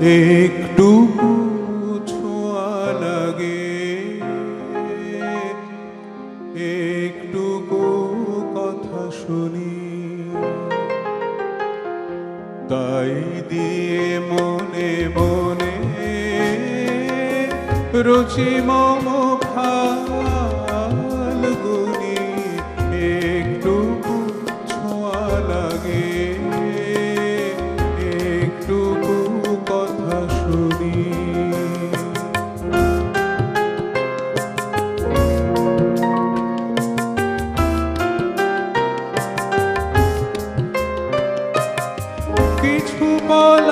একটু ছোঁয়া লাগে। একটুকু কথা শুনি। তাই দিয়ে মনে মনে রুচি মম Paul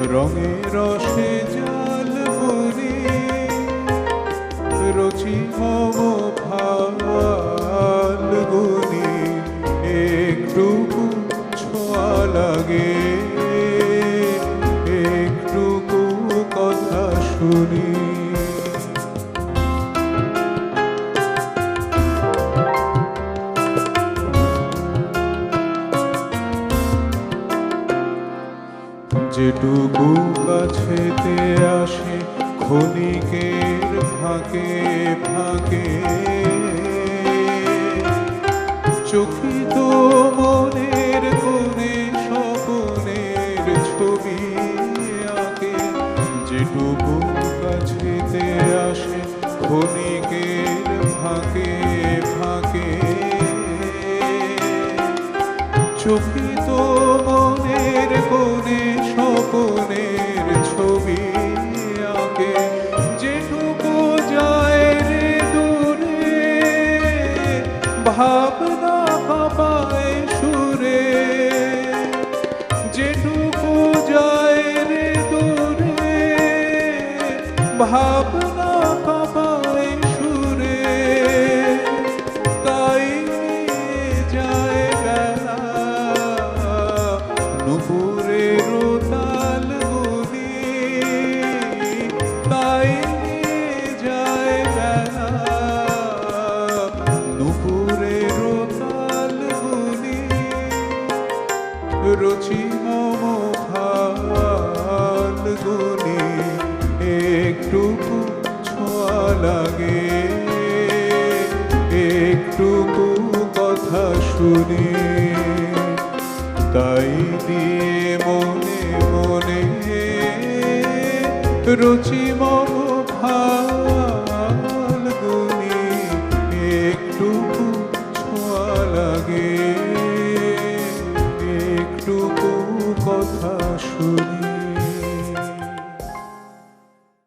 রঙে রসে জল বলি রচি মম ফালগুনি একটু ছোঁয়া লাগে একটুকু কথা শুনি। যেটুকু কাছেতে আসে, ক্ষণিকের ফাঁকে ফাঁকে। চকিত মনের কোণে, স্বপনের ছবি আঁকে। যেটুকু কাছেতে আসে, ক্ষণিকের ফাঁকে ফাঁকে। চকিত মনের কোণে ভাবনা কাপায় সুরে যেটুকু যায় রে দূরে ভাবনা রুচি মম ফালগুনি একটুকু ছোঁয়া লাগে। একটুকু কথা শুনি, তাই দিয়ে মনে মনে, রুচি মম to.